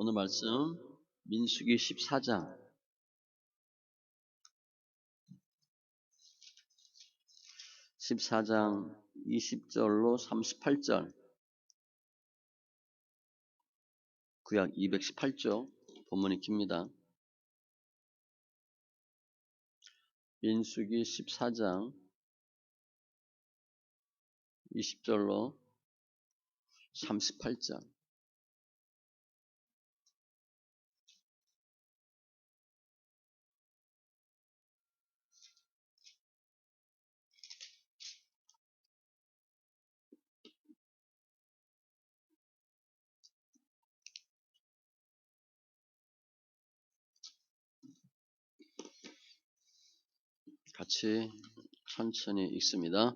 오늘 말씀 민수기 14장. 14장 20절로 38절. 구약 218조 본문이 깁니다. 민수기 14장 20절로 38절 같이 천천히 읽습니다.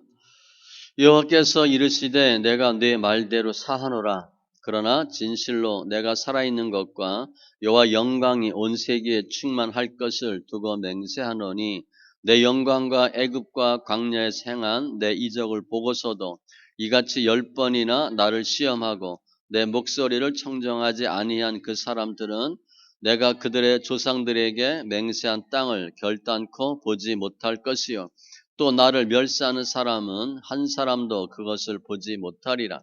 여호와께서 이르시되 내가 네 말대로 사하노라. 그러나 진실로 내가 살아있는 것과 여호와 영광이 온 세계에 충만할 것을 두고 맹세하노니 내 영광과 애굽과 광야에서 행한 내 이적을 보고서도 이같이 열 번이나 나를 시험하고 내 목소리를 청정하지 아니한 그 사람들은 내가 그들의 조상들에게 맹세한 땅을 결단코 보지 못할 것이요 또 나를 멸시하는 사람은 한 사람도 그것을 보지 못하리라.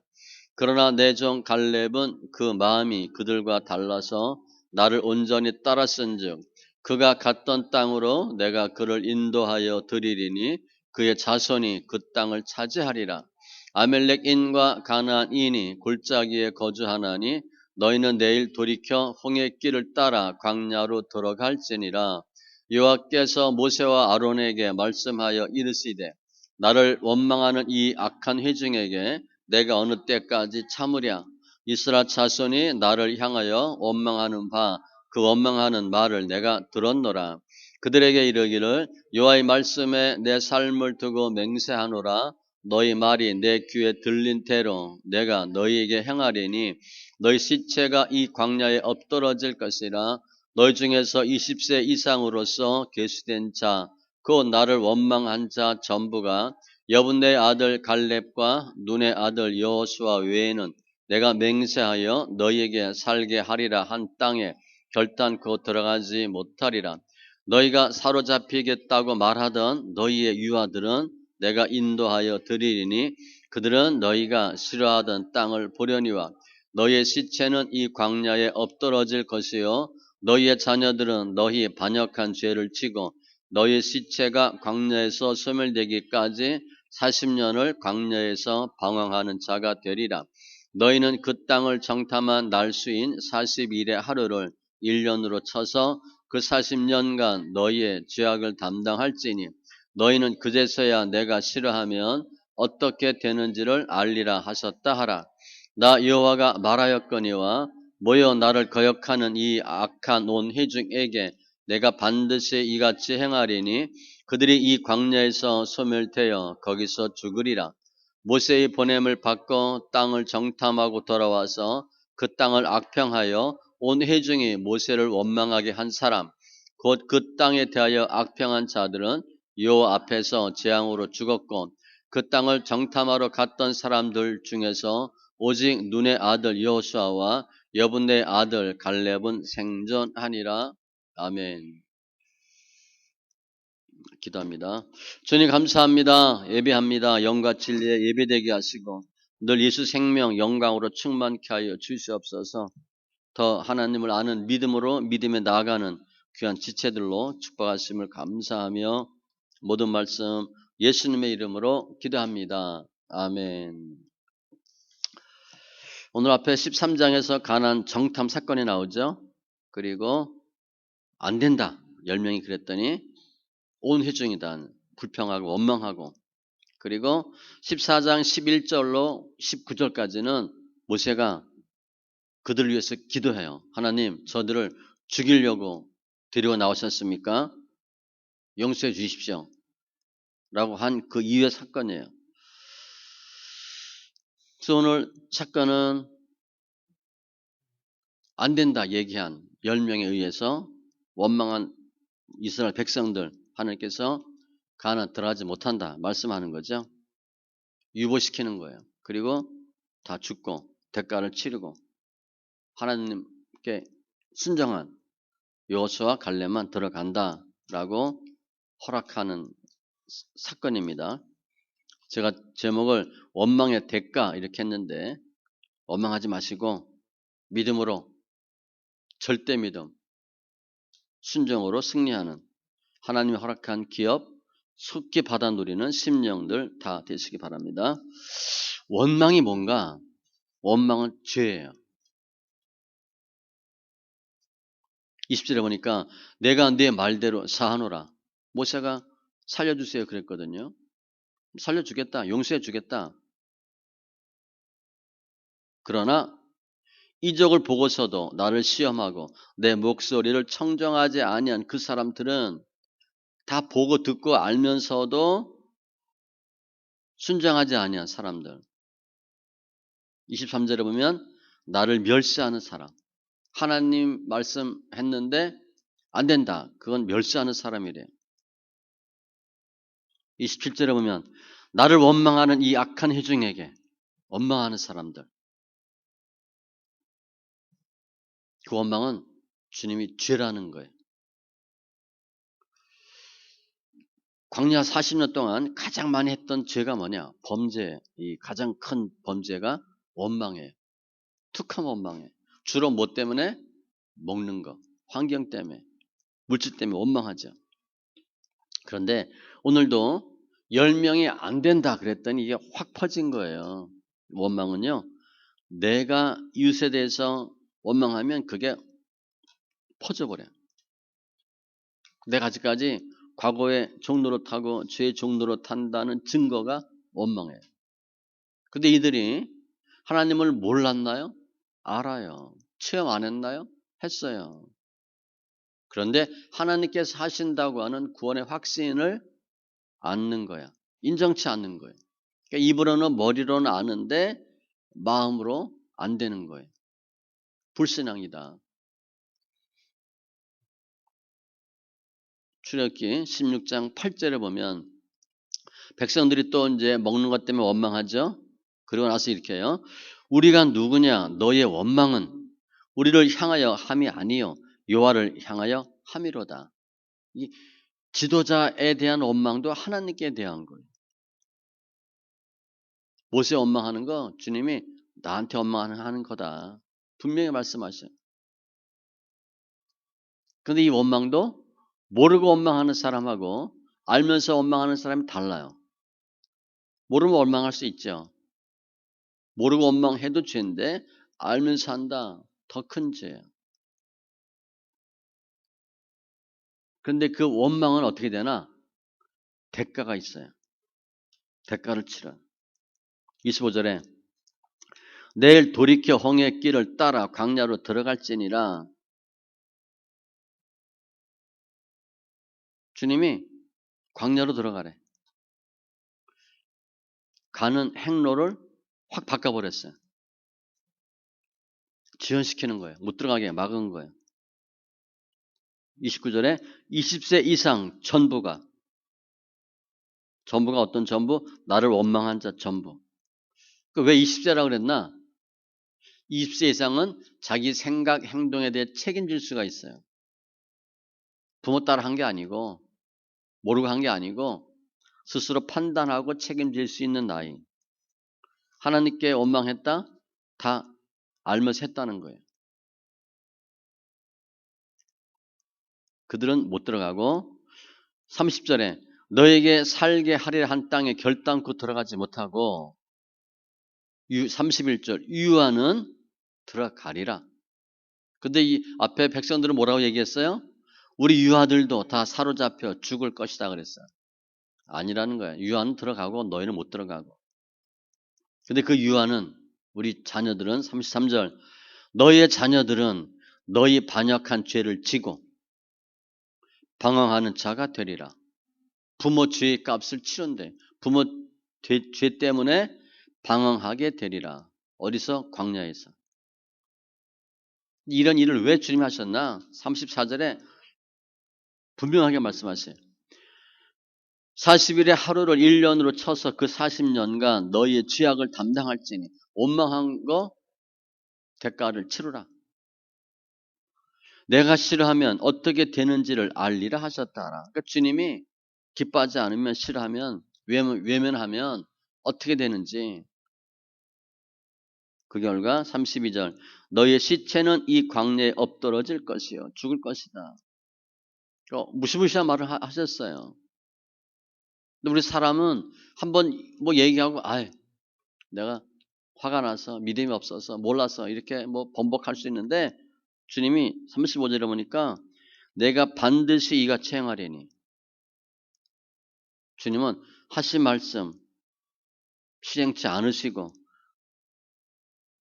그러나 내 종 갈렙은 그 마음이 그들과 달라서 나를 온전히 따랐은즉 그가 갔던 땅으로 내가 그를 인도하여 드리리니 그의 자손이 그 땅을 차지하리라. 아멜렉인과 가나안인이 골짜기에 거주하나니 너희는 내일 돌이켜 홍해 길을 따라 광야로 들어갈지니라. 여호와께서 모세와 아론에게 말씀하여 이르시되 나를 원망하는 이 악한 회중에게 내가 어느 때까지 참으랴. 이스라 자손이 나를 향하여 원망하는 바 그 원망하는 말을 내가 들었노라. 그들에게 이르기를 여호와의 말씀에 내 삶을 두고 맹세하노라. 너희 말이 내 귀에 들린 대로 내가 너희에게 행하리니 너희 시체가 이 광야에 엎드러질 것이라 너희 중에서 20세 이상으로서 계수된 자, 곧 나를 원망한 자 전부가 여분의 아들 갈렙과 눈의 아들 여호수아 외에는 내가 맹세하여 너희에게 살게 하리라 한 땅에 결단코 들어가지 못하리라. 너희가 사로잡히겠다고 말하던 너희의 유아들은 내가 인도하여 드리리니 그들은 너희가 싫어하던 땅을 보려니와 너희의 시체는 이 광야에 엎드러질 것이요 너희의 자녀들은 너희 반역한 죄를 지고 너희 시체가 광야에서 소멸되기까지 40년을 광야에서 방황하는 자가 되리라. 너희는 그 땅을 정탐한 날수인 40일의 하루를 1년으로 쳐서 그 40년간 너희의 죄악을 담당할지니 너희는 그제서야 내가 싫어하면 어떻게 되는지를 알리라 하셨다 하라. 나 여호와가 말하였거니와 모여 나를 거역하는 이 악한 온 회중에게 내가 반드시 이같이 행하리니 그들이 이 광야에서 소멸되어 거기서 죽으리라. 모세의 보냄을 받고 땅을 정탐하고 돌아와서 그 땅을 악평하여 온 회중이 모세를 원망하게 한 사람, 곧 그 땅에 대하여 악평한 자들은 요 앞에서 재앙으로 죽었고 그 땅을 정탐하러 갔던 사람들 중에서 오직 눈의 아들 여호수아와 여분의 아들 갈렙은 생존하니라. 아멘. 기도합니다. 주님 감사합니다. 예배합니다. 영과 진리에 예배되게 하시고 늘 예수 생명 영광으로 충만케 하여 주시옵소서. 더 하나님을 아는 믿음으로 믿음에 나아가는 귀한 지체들로 축복하심을 감사하며 모든 말씀 예수님의 이름으로 기도합니다. 아멘. 오늘 앞에 13장에서 가난 정탐 사건이 나오죠. 그리고 안 된다. 10명이 그랬더니 온 회중이다. 불평하고 원망하고 그리고 14장 11절로 19절까지는 모세가 그들 을 위해서 기도해요. 하나님, 저들을 죽이려고 데리고 나오셨습니까? 용서해 주십시오. 라고 한 그 이후의 사건이에요. 그래서 오늘 사건은 안 된다 얘기한 10명에 의해서 원망한 이스라엘 백성들 하나님께서 가나 들어가지 못한다 말씀하는 거죠. 유보시키는 거예요. 그리고 다 죽고 대가를 치르고 하나님 이렇게 순정한 여호수아 갈렙만 들어간다라고 허락하는 사건입니다. 제가 제목을 원망의 대가 이렇게 했는데 원망하지 마시고 믿음으로 절대 믿음 순종으로 승리하는 하나님이 허락한 기업 속기 받아 누리는 심령들 다 되시기 바랍니다. 원망이 뭔가? 원망은 죄예요. 20절에 보니까 내가 네 말대로 사하노라. 모세가 살려주세요 그랬거든요. 살려주겠다. 용서해 주겠다. 그러나 이적을 보고서도 나를 시험하고 내 목소리를 청정하지 아니한 그 사람들은 다 보고 듣고 알면서도 순정하지 아니한 사람들. 23절에 보면 나를 멸시하는 사람. 하나님 말씀했는데 안 된다. 그건 멸시하는 사람이래. 27절에 보면 나를 원망하는 이 악한 회중에게 원망하는 사람들. 그 원망은 주님이 죄라는 거예요. 광야 40년 동안 가장 많이 했던 죄가 뭐냐? 범죄. 이 가장 큰 범죄가 원망이에요. 툭하면 원망해. 주로 뭐 때문에? 먹는 거. 환경 때문에. 물질 때문에 원망하죠. 그런데 오늘도 10명이 안 된다 그랬더니 이게 확 퍼진 거예요. 원망은요. 내가 이웃에 대해서 원망하면 그게 퍼져버려요. 내가 아직까지 과거에 종노릇하고 죄의 종노릇한다는 증거가 원망해요. 근데 이들이 하나님을 몰랐나요? 알아요. 체험 안 했나요? 했어요. 그런데 하나님께서 하신다고 하는 구원의 확신을 않는 거야. 인정치 않는 거예요. 그러니까 입으로는 머리로는 아는데 마음으로 안 되는 거예요. 불신앙이다. 출애굽기 16장 8절에 보면 백성들이 또 이제 먹는 것 때문에 원망하죠. 그리고 나서 이렇게 해요. 우리가 누구냐? 너의 원망은 우리를 향하여 함이 아니요 여호와를 향하여 함이로다. 이 지도자에 대한 원망도 하나님께 대한 거예요. 모세 원망하는 거 주님이 나한테 원망하는 거다. 분명히 말씀하셔요. 그런데 이 원망도 모르고 원망하는 사람하고 알면서 원망하는 사람이 달라요. 모르면 원망할 수 있죠. 모르고 원망해도 죄인데 알면서 한다. 더 큰 죄예 그런데 그 원망은 어떻게 되나? 대가가 있어요. 대가를 치러. 25절에 내일 돌이켜 홍해 길을 따라 광야로 들어갈지니라 주님이 광야로 들어가래. 가는 행로를 확 바꿔버렸어요. 지연시키는 거예요. 못 들어가게 막은 거예요. 29절에 20세 이상 전부가 전부가 어떤 전부? 나를 원망한 자 전부. 그 왜 20세라고 그랬나? 20세 이상은 자기 생각, 행동에 대해 책임질 수가 있어요. 부모 따라 한 게 아니고, 모르고 한 게 아니고, 스스로 판단하고 책임질 수 있는 나이. 하나님께 원망했다? 다 알면서 했다는 거예요. 그들은 못 들어가고 30절에 너에게 살게 하리라 한 땅에 결단코 들어가지 못하고 31절 유아는 들어가리라. 근데 이 앞에 백성들은 뭐라고 얘기했어요? 우리 유아들도 다 사로잡혀 죽을 것이다 그랬어요. 아니라는 거야. 유아는 들어가고 너희는 못 들어가고. 근데 그 유아는 우리 자녀들은 33절 너희의 자녀들은 너희 반역한 죄를 지고 방황하는 자가 되리라. 부모 죄의 값을 치른대. 부모 죄, 죄 때문에 방황하게 되리라. 어디서? 광야에서. 이런 일을 왜 주님이 하셨나? 34절에 분명하게 말씀하세요. 40일의 하루를 1년으로 쳐서 그 40년간 너희의 죄악을 담당할지니 원망한 거 대가를 치르라. 내가 싫어하면 어떻게 되는지를 알리라 하셨다라. 그러니까 주님이 기뻐하지 않으면 싫어하면 외면, 외면하면 어떻게 되는지 그 결과 32절 너의 시체는 이 광야에 엎드러질 것이요 죽을 것이다. 어, 무시무시한 말을 하, 하셨어요. 근데 우리 사람은 한번 뭐 얘기하고 아 내가 화가 나서 믿음이 없어서 몰라서 이렇게 뭐 번복할 수 있는데 주님이 35절에 보니까 내가 반드시 이같이 행하리니 주님은 하신 말씀 실행치 않으시고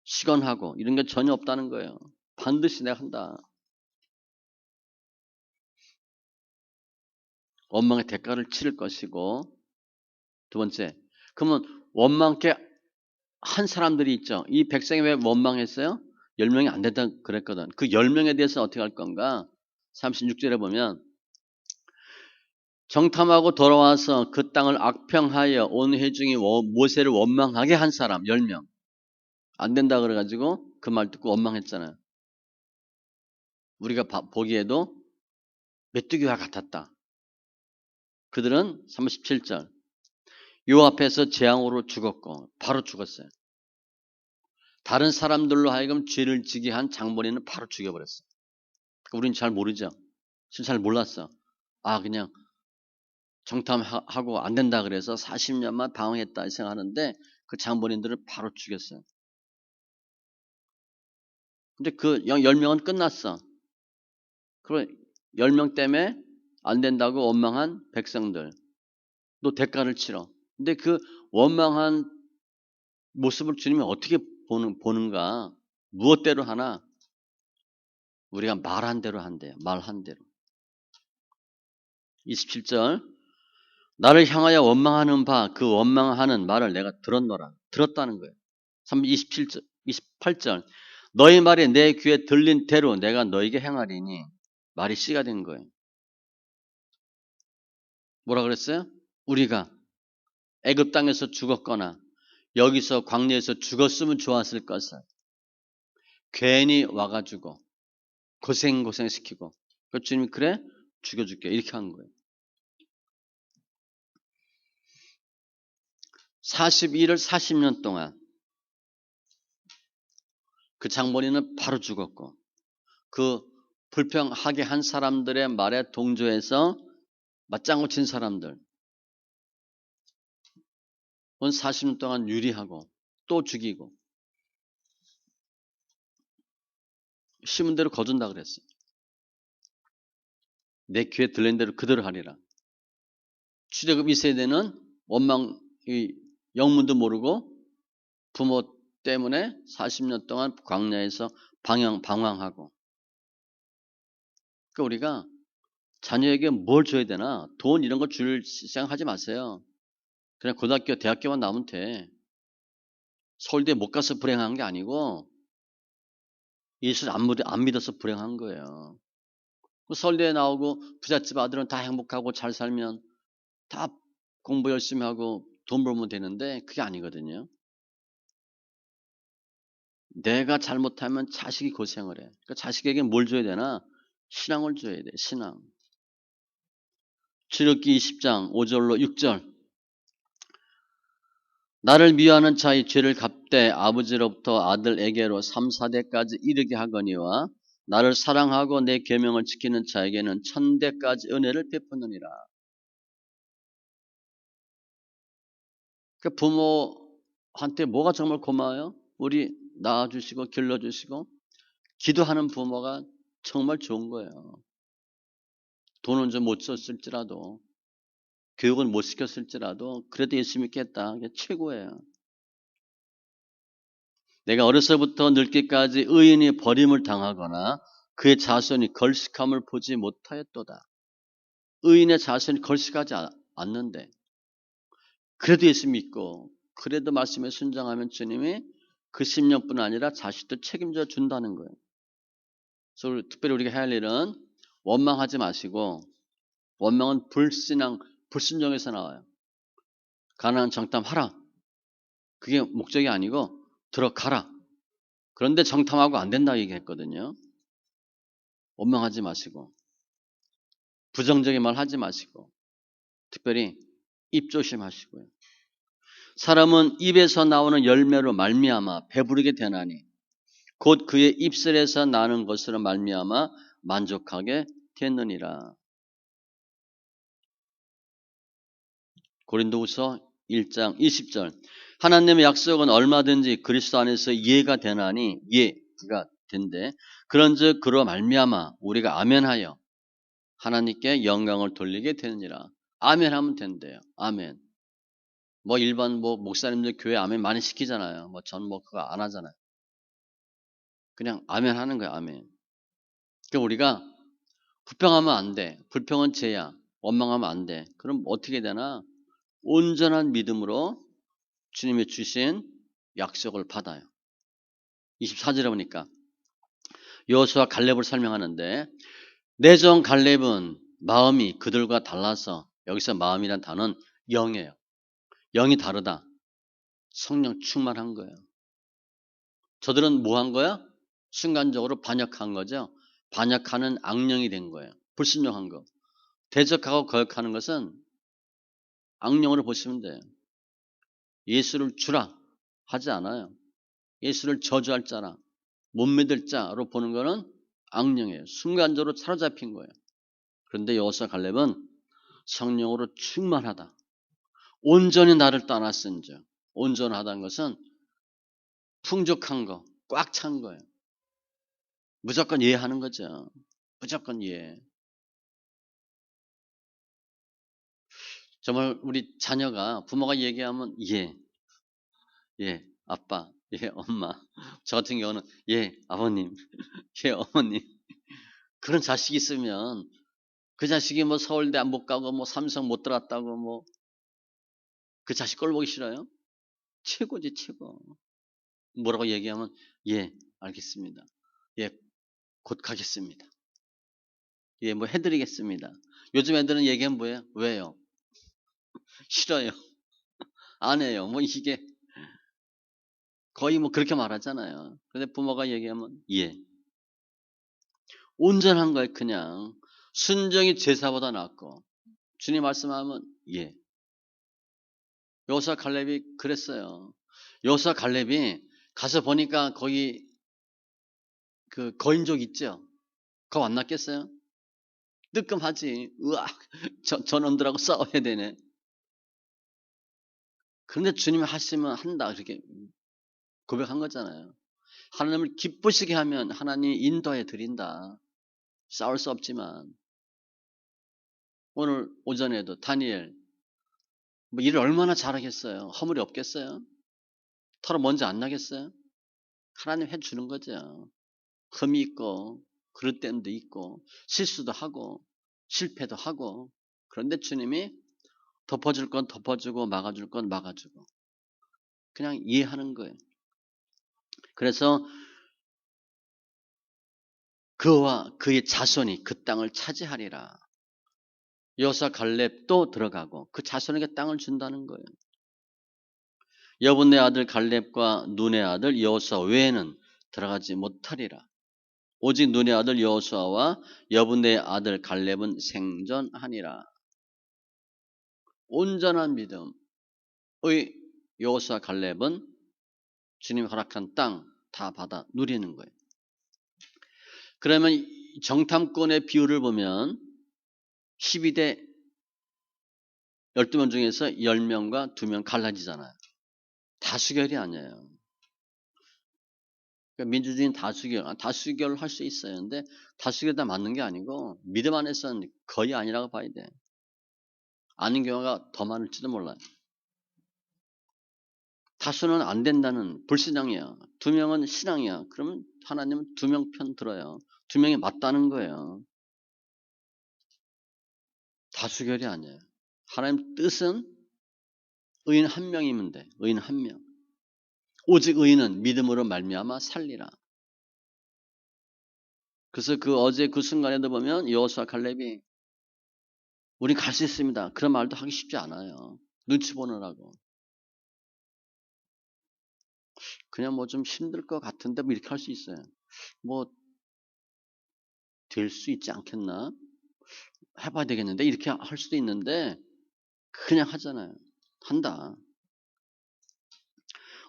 시건하고 이런 게 전혀 없다는 거예요. 반드시 내가 한다. 원망의 대가를 치를 것이고 두 번째 그러면 원망케 한 사람들이 있죠. 이 백성이 왜 원망했어요? 10명이 안 됐다 그랬거든. 그 10명에 대해서 어떻게 할 건가? 36절에 보면 정탐하고 돌아와서 그 땅을 악평하여 온 회중이 모세를 원망하게 한 사람 10명. 안 된다 그래가지고 그 말 듣고 원망했잖아요. 우리가 보기에도 메뚜기와 같았다. 그들은 37절 요 앞에서 재앙으로 죽었고 바로 죽었어요. 다른 사람들로 하여금 죄를 지게 한 장본인은 바로 죽여버렸어요. 우리는 잘 모르죠. 잘 몰랐어. 아 그냥 정탐하고 안 된다 그래서 40년만 방황했다 생각하는데 그 장본인들을 바로 죽였어요. 근데 그 10명은 끝났어. 그럼 10명 때문에 안 된다고 원망한 백성들. 또 대가를 치러. 근데 그 원망한 모습을 주님이 어떻게 보는, 보는가? 무엇대로 하나? 우리가 말한 대로 한대요. 말한 대로. 27절. 나를 향하여 원망하는 바, 그 원망하는 말을 내가 들었노라. 들었다는 거예요. 27절, 28절. 너희 말이 내 귀에 들린 대로 내가 너에게 행하리니 말이 씨가 된 거예요. 뭐라 그랬어요? 우리가 애굽 땅에서 죽었거나 여기서 광야에서 죽었으면 좋았을 것을 괜히 와가지고 고생 고생 시키고 그 주님이 그래 죽여줄게 이렇게 한 거예요. 41을 40년 동안 그 장본인은 바로 죽었고 그 불평하게 한 사람들의 말에 동조해서 맞장구 친 사람들 온 40년 동안 유리하고 또 죽이고 심은 대로 거둔다 그랬어요. 내 귀에 들린 대로 그대로 하리라. 출애굽 2세대는 원망 영문도 모르고 부모 때문에 40년 동안 광야에서 방황 방황하고 그러니까 우리가 자녀에게 뭘 줘야 되나? 돈 이런 거 줄 생각하지 마세요. 그냥 고등학교, 대학교만 나오면 돼. 서울대 못 가서 불행한 게 아니고 예수 안, 안 믿어서 불행한 거예요. 그 서울대에 나오고 부잣집 아들은 다 행복하고 잘 살면 다 공부 열심히 하고 돈 벌면 되는데 그게 아니거든요. 내가 잘못하면 자식이 고생을 해. 그러니까 자식에게 뭘 줘야 되나? 신앙을 줘야 돼. 신앙. 출애굽기 20장 5절로 6절 나를 미워하는 자의 죄를 갚되 아버지로부터 아들에게로 3, 4대까지 이르게 하거니와 나를 사랑하고 내 계명을 지키는 자에게는 천대까지 은혜를 베푸느니라. 그 부모한테 뭐가 정말 고마워요? 우리 낳아주시고 길러주시고 기도하는 부모가 정말 좋은 거예요. 돈은 좀 못 썼을지라도 교육은 못 시켰을지라도 그래도 예수 믿겠다. 최고예요. 내가 어려서부터 늙기까지 의인이 버림을 당하거나 그의 자손이 걸식함을 보지 못하였도다. 의인의 자손이 걸식하지 않는데 그래도 예수 믿고 그래도 말씀에 순종하면 주님이 그 10년뿐 아니라 자식도 책임져 준다는 거예요. 그래서 특별히 우리가 해야 할 일은 원망하지 마시고 원망은 불신앙, 불순종에서 나와요. 가난한 정탐하라. 그게 목적이 아니고 들어가라. 그런데 정탐하고 안 된다 얘기했거든요. 원망하지 마시고 부정적인 말 하지 마시고 특별히 입 조심하시고요. 사람은 입에서 나오는 열매로 말미암아 배부르게 되나니 곧 그의 입술에서 나는 것으로 말미암아 만족하게 됐느니라. 고린도후서 1장 20절 하나님의 약속은 얼마든지 그리스도 안에서 이해가 되나니 이해가 된대. 그런즉 그로 말미암아 우리가 아멘하여 하나님께 영광을 돌리게 되느니라. 아멘하면 된대요. 아멘. 뭐 일반 뭐 목사님들 교회 아멘 많이 시키잖아요. 뭐 전뭐 그거 안 하잖아요. 그냥 아멘 하는 거예요. 아멘. 그러니까 우리가 불평하면 안 돼. 불평은 죄야. 원망하면 안 돼. 그럼 어떻게 되나? 온전한 믿음으로 주님이 주신 약속을 받아요. 24절에 보니까 여호수아 갈렙을 설명하는데 내정 갈렙은 마음이 그들과 달라서 여기서 마음이란 단어는 영이에요. 영이 다르다. 성령 충만한 거예요. 저들은 뭐 한 거야? 순간적으로 반역한 거죠. 반역하는 악령이 된 거예요. 불순종한 거. 대적하고 거역하는 것은 악령으로 보시면 돼요. 예수를 주라 하지 않아요. 예수를 저주할 자라, 못 믿을 자로 보는 거는 악령이에요. 순간적으로 사로잡힌 거예요. 그런데 여호사 갈렙은 성령으로 충만하다. 온전히 나를 떠났은즉 온전하다는 것은 풍족한 거, 꽉 찬 거예요. 무조건 이해하는 거죠. 무조건 이해. 정말 우리 자녀가 부모가 얘기하면 예, 예, 아빠, 예, 엄마. 저 같은 경우는 예, 아버님, 예, 어머님. 그런 자식이 있으면 그 자식이 뭐 서울대 안 못 가고 뭐 삼성 못 들어갔다고 뭐 그 자식 꼴 보기 싫어요? 최고지 최고. 뭐라고 얘기하면 예, 알겠습니다. 예, 곧 가겠습니다. 예, 뭐 해드리겠습니다. 요즘 애들은 얘기하면 뭐예요? 왜요? 싫어요. 안 해요. 뭐 이게 거의 뭐 그렇게 말하잖아요. 근데 부모가 얘기하면 예. 온전한 거예요. 그냥 순정이 제사보다 낫고 주님 말씀하면 예. 여호사 갈렙이 그랬어요. 여호사 갈렙이 가서 보니까 거기 그 거인족 있죠. 그거 만났겠어요? 뜨끔하지. 으악, 저, 저놈들하고 싸워야 되네. 그런데 주님이 하시면 한다. 이렇게 고백한 거잖아요. 하나님을 기쁘시게 하면 하나님이 인도해 드린다. 싸울 수 없지만 오늘 오전에도 다니엘 뭐 일을 얼마나 잘하겠어요. 허물이 없겠어요. 털어 먼저 안 나겠어요. 하나님 해주는 거죠. 흠이 있고 그릇됨도 있고 실수도 하고 실패도 하고 그런데 주님이 덮어줄 건 덮어주고 막아줄 건 막아주고 그냥 이해하는 거예요. 그래서 그와 그의 자손이 그 땅을 차지하리라. 여사 갈렙도 들어가고 그 자손에게 땅을 준다는 거예요. 여분의 아들 갈렙과 눈의 아들 여호수아 외에는 들어가지 못하리라. 오직 눈의 아들 여호수아와 여분의 아들 갈렙은 생존하니라. 온전한 믿음의 여호수아 갈렙은 주님 허락한 땅 다 받아 누리는 거예요. 그러면 정탐권의 비율을 보면 12대 12명 중에서 10명과 2명 갈라지잖아요. 다수결이 아니에요. 그러니까 민주주의는 다수결, 아, 다수결을 할수 있어요. 근데 다수결 다 맞는 게 아니고 믿음 안에서는 거의 아니라고 봐야 돼. 아는 경우가 더 많을지도 몰라요. 다수는 안 된다는 불신앙이야. 두 명은 신앙이야. 그러면 하나님은 두 명 편 들어요. 두 명이 맞다는 거예요. 다수결이 아니에요. 하나님 뜻은 의인 한 명이면 돼. 의인 한 명. 오직 의인은 믿음으로 말미암아 살리라. 그래서 그 어제 그 순간에도 보면 여호수아 칼렙이 우리 갈수 있습니다. 그런 말도 하기 쉽지 않아요. 눈치 보느라고. 그냥 뭐 좀 힘들 것 같은데 뭐 이렇게 할 수 있어요. 뭐 될 수 있지 않겠나? 해봐야 되겠는데 이렇게 할 수도 있는데 그냥 하잖아요. 한다.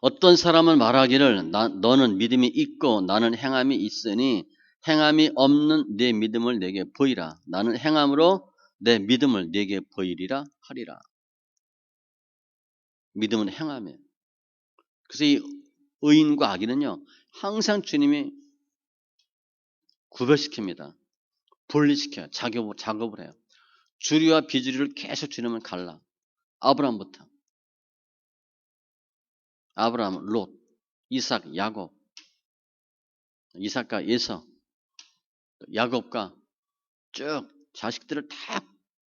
어떤 사람은 말하기를 나, 너는 믿음이 있고 나는 행함이 있으니 행함이 없는 내 믿음을 내게 보이라. 나는 행함으로 내 믿음을 내게 보이리라 하리라. 믿음은 행함이에요. 그래서 이 의인과 악인은요, 항상 주님이 구별시킵니다. 분리시켜요. 작업을, 작업을 해요. 주리와 비주리를 계속 주님은 갈라. 아브라함부터. 아브라함, 롯, 이삭, 야곱, 이삭과 예서, 야곱과 쭉 자식들을 다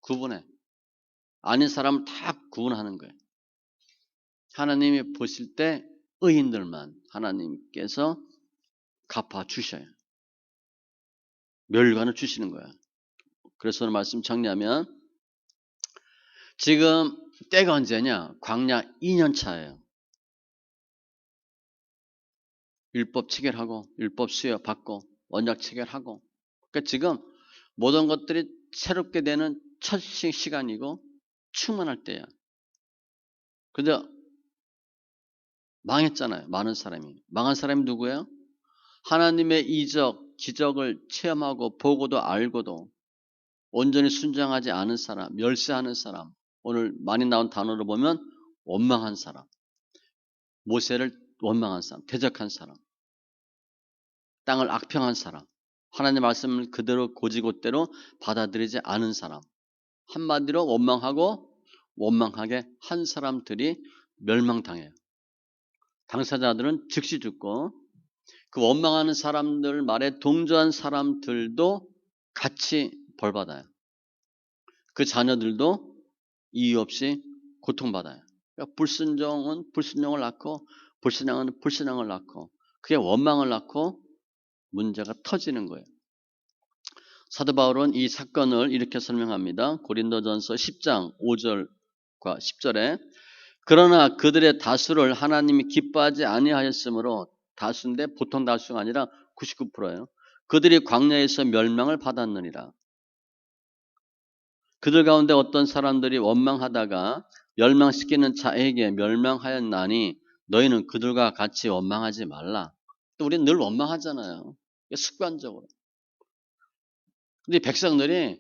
구분해. 아닌 사람을 다 구분하는 거예요. 하나님이 보실 때 의인들만 하나님께서 갚아 주셔요. 멸관을 주시는 거야. 그래서 오늘 말씀 정리하면 지금 때가 언제냐? 광야 2년 차예요. 율법 체결하고 율법 수여 받고 언약 체결하고 그러니까 지금 모든 것들이 새롭게 되는 첫 시- 시간이고 충만할 때야. 근데 망했잖아요. 많은 사람이. 망한 사람이 누구예요? 하나님의 이적, 기적을 체험하고 보고도 알고도 온전히 순종하지 않은 사람, 멸시하는 사람. 오늘 많이 나온 단어로 보면 원망한 사람. 모세를 원망한 사람, 대적한 사람. 땅을 악평한 사람. 하나님의 말씀을 그대로 고지고대로 받아들이지 않은 사람. 한마디로 원망하고 원망하게 한 사람들이 멸망당해요. 당사자들은 즉시 죽고 그 원망하는 사람들 말에 동조한 사람들도 같이 벌받아요. 그 자녀들도 이유 없이 고통받아요. 그러니까 불순종은 불순종을 낳고 불신앙은 불신앙을 낳고 그게 원망을 낳고 문제가 터지는 거예요. 사도 바울은 이 사건을 이렇게 설명합니다. 고린도전서 10장 5절과 10절에 그러나 그들의 다수를 하나님이 기뻐하지 아니하였으므로 다수인데 보통 다수가 아니라 99%예요. 그들이 광야에서 멸망을 받았느니라. 그들 가운데 어떤 사람들이 원망하다가 멸망시키는 자에게 멸망하였나니 너희는 그들과 같이 원망하지 말라. 또 우리는 늘 원망하잖아요. 습관적으로. 근데 백성들이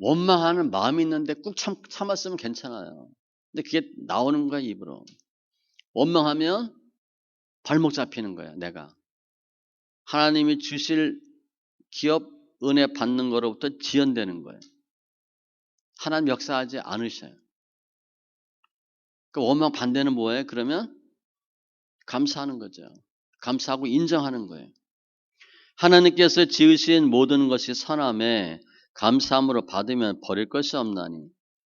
원망하는 마음이 있는데 꾹 참, 참았으면 괜찮아요. 근데 그게 나오는 거야, 입으로. 원망하면 발목 잡히는 거야, 내가. 하나님이 주실 기업 은혜 받는 거로부터 지연되는 거예요. 하나님 역사하지 않으셔요. 그 원망 반대는 뭐예요? 그러면 감사하는 거죠. 감사하고 인정하는 거예요. 하나님께서 지으신 모든 것이 선함에 감사함으로 받으면 버릴 것이 없나니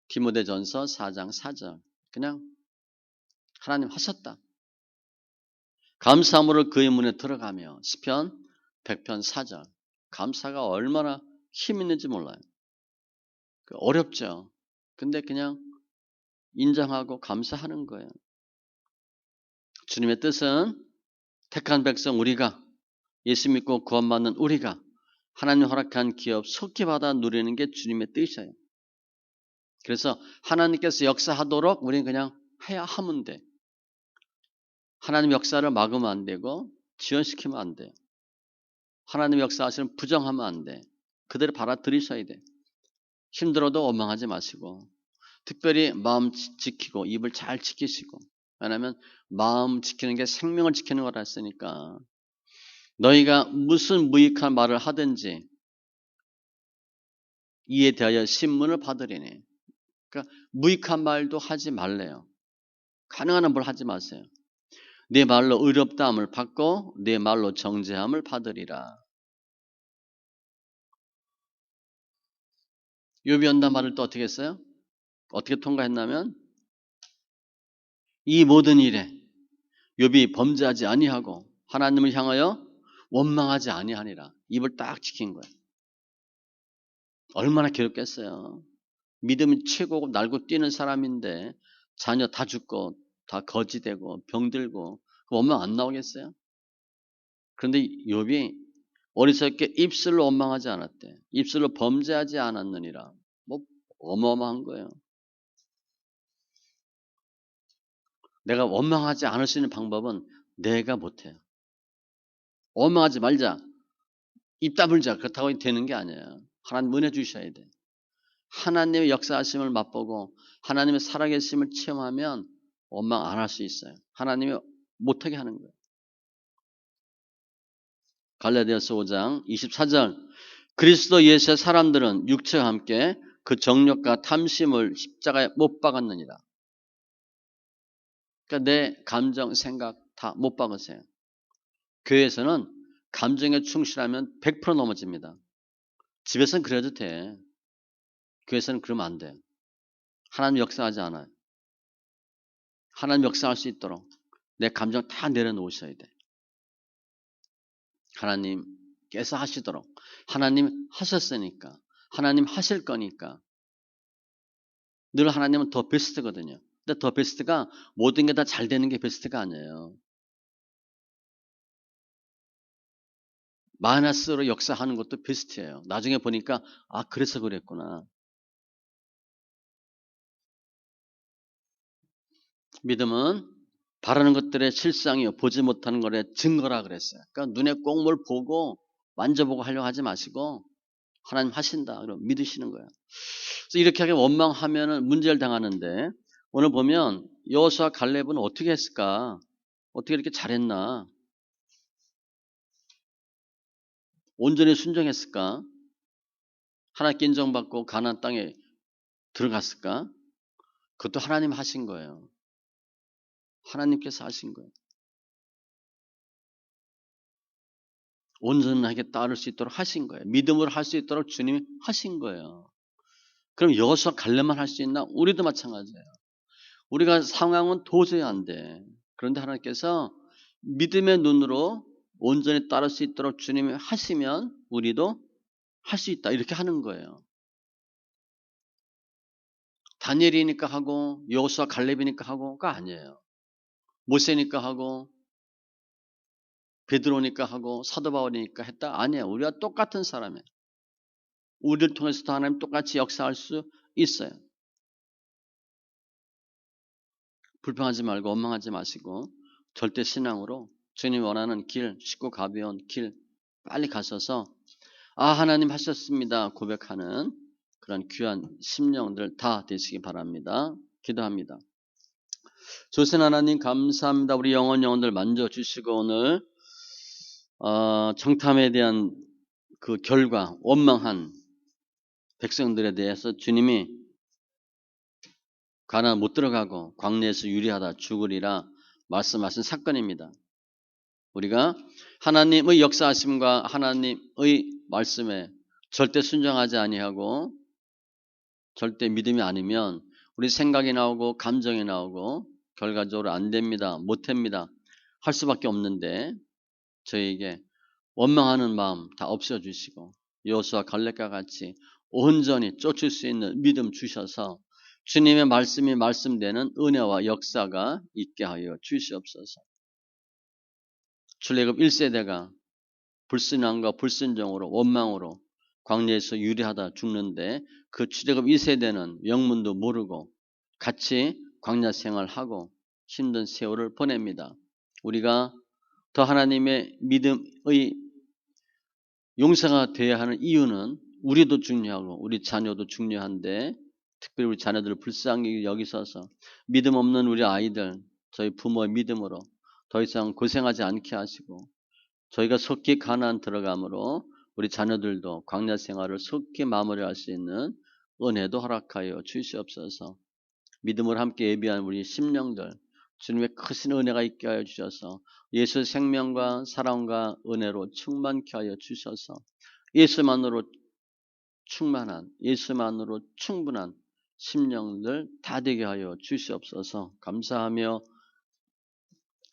디모데전서 4장 4절 그냥 하나님 하셨다. 감사함으로 그의 문에 들어가며 시편 100편 4절 감사가 얼마나 힘 있는지 몰라요. 그 어렵죠. 근데 그냥 인정하고 감사하는 거예요. 주님의 뜻은 택한 백성 우리가 예수 믿고 구원받는 우리가 하나님 허락한 기업 속히 받아 누리는 게 주님의 뜻이에요. 그래서 하나님께서 역사하도록 우리는 그냥 해야 하면 돼. 하나님 역사를 막으면 안 되고 지연시키면 안 돼. 하나님 역사하시는 부정하면 안 돼. 그대로 받아들이셔야 돼. 힘들어도 원망하지 마시고 특별히 마음 지키고 입을 잘 지키시고 왜냐하면 마음 지키는 게 생명을 지키는 거라 했으니까 너희가 무슨 무익한 말을 하든지 이에 대하여 신문을 받으리니 그러니까 무익한 말도 하지 말래요. 가능한 한뭘 하지 마세요. 내 말로 의롭다함을 받고 내 말로 정죄함을 받으리라. 요비 연단 말을 또 어떻게 했어요? 어떻게 통과했냐면 이 모든 일에 욥이 범죄하지 아니하고 하나님을 향하여 원망하지 아니하니라. 입을 딱 지킨 거예요. 얼마나 괴롭겠어요. 믿음이 최고고 날고 뛰는 사람인데 자녀 다 죽고 다 거지되고 병들고 원망 안 나오겠어요? 그런데 욥이 어리석게 입술로 원망하지 않았대. 입술로 범죄하지 않았느니라. 뭐 어마어마한 거예요. 내가 원망하지 않을 수 있는 방법은 내가 못해요. 원망하지 말자. 입 다물자. 그렇다고 되는 게 아니에요. 하나님 은혜 주셔야 돼. 하나님의 역사하심을 맛보고 하나님의 살아계심을 체험하면 원망 안 할 수 있어요. 하나님이 못하게 하는 거예요. 갈라디아서 5장 24절 그리스도 예수의 사람들은 육체와 함께 그 정력과 탐심을 십자가에 못 박았느니라. 그러니까 내 감정, 생각 다 못 박으세요. 교회에서는 감정에 충실하면 100% 넘어집니다. 집에서는 그래도 돼. 교회에서는 그러면 안 돼. 하나님 역사하지 않아요. 하나님 역사할 수 있도록 내 감정 다 내려놓으셔야 돼. 하나님께서 하시도록. 하나님 하셨으니까. 하나님 하실 거니까. 늘 하나님은 더 베스트거든요. 근데 더 베스트가 모든 게 다 잘 되는 게 베스트가 아니에요. 마이너스로 역사하는 것도 베스트예요. 나중에 보니까 아 그래서 그랬구나. 믿음은 바라는 것들의 실상이요 보지 못하는 것의 증거라 그랬어요. 그러니까 눈에 꼭 뭘 보고 만져보고 하려고 하지 마시고 하나님 하신다. 그럼 믿으시는 거예요. 그래서 이렇게 하게 원망하면은 문제를 당하는데 오늘 보면 여호수아 갈렙은 어떻게 했을까? 어떻게 이렇게 잘했나? 온전히 순종했을까? 하나님께 인정받고 가나안 땅에 들어갔을까? 그것도 하나님 하신 거예요. 하나님께서 하신 거예요. 온전하게 따를 수 있도록 하신 거예요. 믿음으로 할 수 있도록 주님이 하신 거예요. 그럼 여호수아 갈래만 할 수 있나? 우리도 마찬가지예요. 우리가 상황은 도저히 안 돼. 그런데 하나님께서 믿음의 눈으로 온전히 따를 수 있도록 주님이 하시면 우리도 할 수 있다. 이렇게 하는 거예요. 다니엘이니까 하고 여호수아 갈렙이니까 하고가 아니에요. 모세니까 하고 베드로니까 하고 사도 바울이니까 했다? 아니에요. 우리가 똑같은 사람이에요. 우리를 통해서도 하나님 똑같이 역사할 수 있어요. 불평하지 말고 원망하지 마시고 절대 신앙으로 주님 원하는 길, 쉽고 가벼운 길 빨리 가셔서 아 하나님 하셨습니다 고백하는 그런 귀한 심령들 다 되시기 바랍니다. 기도합니다. 조선 하나님 감사합니다. 우리 영혼 영혼들 만져주시고 오늘 어, 정탐에 대한 그 결과 원망한 백성들에 대해서 주님이 가나 못 들어가고 광내에서 유리하다 죽으리라 말씀하신 사건입니다. 우리가 하나님의 역사하심과 하나님의 말씀에 절대 순종하지 아니하고 절대 믿음이 아니면 우리 생각이 나오고 감정이 나오고 결과적으로 안 됩니다. 못 합니다. 할 수밖에 없는데 저에게 원망하는 마음 다 없어주시고 여호수와 갈렙과 같이 온전히 쫓을 수 있는 믿음 주셔서 주님의 말씀이 말씀되는 은혜와 역사가 있게 하여 주시옵소서. 출애굽 1세대가 불순함과 불순종으로 원망으로 광야에서 유리하다 죽는데 그 출애굽 2세대는 영문도 모르고 같이 광야 생활하고 힘든 세월을 보냅니다. 우리가 더 하나님의 믿음의 용사가 되어야 하는 이유는 우리도 중요하고 우리 자녀도 중요한데 특별히 우리 자녀들을 불쌍히 여기서서 믿음 없는 우리 아이들 저희 부모의 믿음으로 더 이상 고생하지 않게 하시고 저희가 속히 가난 들어감으로 우리 자녀들도 광야 생활을 속히 마무리할 수 있는 은혜도 허락하여 주시옵소서. 믿음을 함께 예비한 우리 심령들 주님의 크신 은혜가 있게 하여 주셔서 예수 생명과 사랑과 은혜로 충만케 하여 주셔서 예수만으로 충만한 예수만으로 충분한 심령들 다 되게 하여 주시옵소서 감사하며